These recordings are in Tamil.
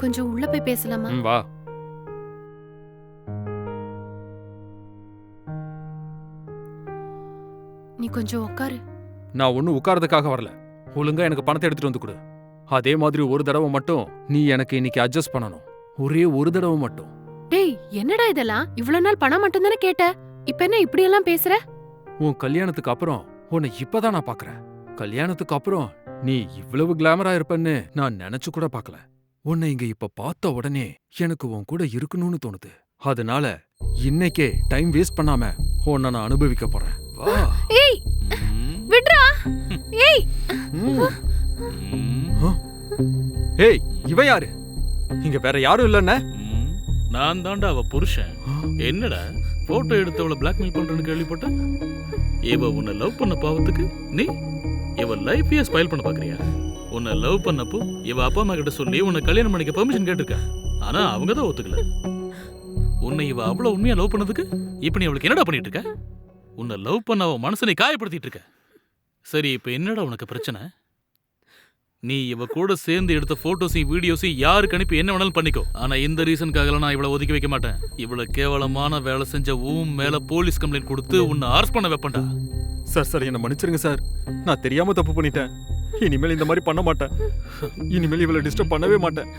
கொஞ்சம் உள்ள போய் பேசலாமா? ம் வா. நீ கொஞ்சம் உட்காரு நான் ஒன்னும் உட்கார்றதுக்காக வரல. ஒழுங்கா எனக்கு பணத்தை எடுத்துட்டு வந்து கொடு. அதே மாதிரி ஒரு தடவை மட்டும் நீ எனக்கு இன்னைக்கு அட்ஜஸ்ட் பண்ணணும். ஒரே ஒரு தடவை மட்டும். டேய் என்னடா இதெல்லாம்? இவ்வளவு நாள் பணம் மட்டும் தானே கேட்ட? இப்ப என்ன இப்படி எல்லாம் பேசுற? உன் கல்யாணத்துக்கு அப்புறம் உன்னை இப்பதான் நான் பாக்குறேன். கல்யாணத்துக்கு அப்புறம் நீ இவ்வளவு கிளாமரா இருப்பன்னு நான் நினைச்சு கூட பார்க்கல உன்னை இங்க இப்ப பார்த்த உடனே எனக்கு உன் கூட இருக்கணும்னு தோணுது. அதனால இன்னைக்கே டைம் வேஸ்ட் பண்ணாம உன்னை நான் அனுபவிக்க போறேன். வா. ஏய் விட்றா. ஏய். ஏய் இவன் யாரு? இங்க வேற யாரும் இல்லன்னு. நான் தாண்டா அவ புருஷன். என்னடா போட்டோ எடுத்தவள பிளாக்மெயில் பண்றேன்னு கேள்விப்பட்டேன் இவ உன்னை லவ் பண்ண பாவத்துக்கு நீ இவ லைஃபையே ஸ்பைல் பண்ண பாக்குறியா? உன்னை லவ் பண்ணப்போ இவ அப்பா அம்மா கிட்ட சொல்லி உன்னை கல்யாணம் பண்ணிக்க பெர்மிஷன் கேட்டிருக்க. ஆனா அவங்க தான் ஒத்துக்கல. உன்னை இவ அவ்வளவு உண்மையா லவ் பண்ணதுக்கு இப்ப நீ அவளுக்கு என்னடா பண்ணிட்டு இருக்க? உன்னை லவ் பண்ண அவ மனசனை காயப்படுத்திட்டு இருக்க. சரி இப்ப என்னடா உனக்கு பிரச்சனை? நீ இவ கூட சேர்ந்து எடுத்த போட்டோஸையும் வீடியோஸையும் யாருக்கு அனுப்பி என்ன வேணாலும் பண்ணிக்கோ. ஆனா இந்த ரீசனுக்காக நான் இவளை ஒதுக்கி வைக்க மாட்டேன். இவ்வளவு கேவலமான வேலை செஞ்ச ஊம் மேல போலீஸ் கம்ப்ளைண்ட் கொடுத்து உன்னை அரெஸ்ட் பண்ண வைப்பண்டா சார் சார் என்ன மன்னிச்சிருங்க சார். நான் தெரியாம தப்பு பண்ணிட்டேன். இனிமேல் இந்த மாதிரி பண்ண மாட்டேன். இனிமேல் இவளை டிஸ்டர்ப் பண்ணவே மாட்டேன்.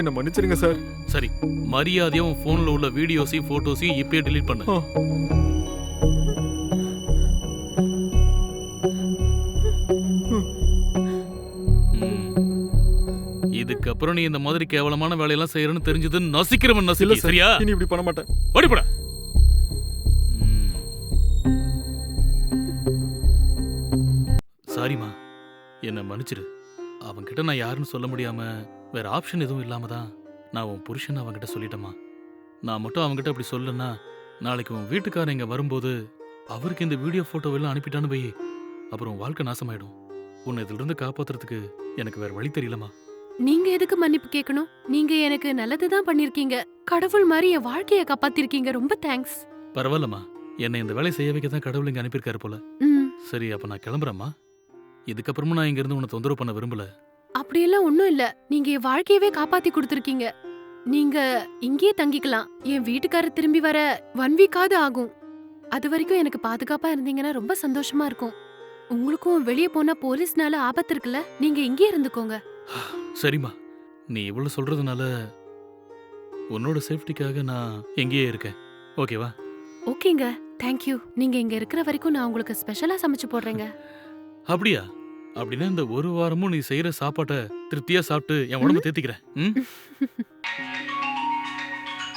என்ன மன்னிச்சிருங்க சார் சரி மரியாதையா உன் போன்ல உள்ள வீடியோஸையும் போட்டோஸையும் இப்பயே delete பண்ணு. இதுக்கப்புறம் நீ இந்த மாதிரி கேவலமான வேலையெல்லாம் செய்யறன்னு தெரிஞ்சது நசிக்கிறவன் சார் சரியா? இனி இப்படி பண்ண மாட்டேன். ஓடிப்பட சாரிம்மா. என்னை மன்னிச்சிரு. அவன்கிட்ட நான் யாருன்னு சொல்ல முடியாம வேற ஆப்ஷன் எதுவும் இல்லாம தான் நான் உன் புருஷன் அவன்கிட்ட சொல்லிட்டேம்மா. நான் மட்டும் அவன்கிட்ட அப்படி சொல்லனா நாளைக்கு உன் வீட்டுக்காரன் இங்க வரும்போது அவருக்கு இந்த வீடியோ போட்டோ எல்லாம் அனுப்பிட்டான்னு போய் அப்புறம் உன் வாழ்க்கை நாசமாயிடும். உன்னை இதிலிருந்து காப்பாத்துறதுக்கு எனக்கு வேற வழி தெரியலம்மா. நீங்க எதுக்கு மன்னிப்பு கேட்கணும்? நீங்க எனக்கு நல்லதுதான் பண்ணிருக்கீங்க. கடவுள் மாதிரி என் வாழ்க்கைய காப்பாத்திருக்கீங்க. ரொம்ப தேங்க்ஸ் பரவாயில்லம்மா. என்னை இந்த வேலையை செய்ய வைக்க தான் கடவுள் இங்க அனுப்பியிருக்காரு போல. சரி அப்ப நான் கிளம்புறேம்மா. இதுக்கப்புறமும் நான் இங்க இருந்து உன்னை தொந்தரவு பண்ண விரும்பல. அப்படியெல்லாம் ஒண்ணும் இல்ல. நீங்க என் வாழ்க்கையவே காப்பாத்தி கொடுத்துருக்கீங்க. நீங்க இங்கேயே தங்கிக்கலாம். என் வீட்டுக்காரர் திரும்பி வர ஒன் வீக்காவது ஆகும். அது வரைக்கும் எனக்கு பாதுகாப்பா இருந்தீங்கன்னா ரொம்ப சந்தோஷமா இருக்கும். உங்களுக்கும் வெளியே போனா போலீஸ்னால ஆபத்து இருக்குல்ல? நீங்க இங்கே இருந்துக்கோங்க. சரிம்மா. நீ இவ்வளவு சொல்றதுனால உன்னோட சேஃப்டிக்காக நான் எங்கேயே இருக்கேன். ஓகேவா? ஓகேங்க. தேங்க்யூ நீங்க இங்க இருக்கிற வரைக்கும் நான் உங்களுக்கு ஸ்பெஷலா சமைச்சு போடுறேங்க. அப்படியா? அப்படின்னா இந்த ஒரு வாரமும் நீ செய்யற சாப்பாட்டை திருப்தியா சாப்பிட்டு என் உடம்ப தேத்திக்கிறேன். ம்?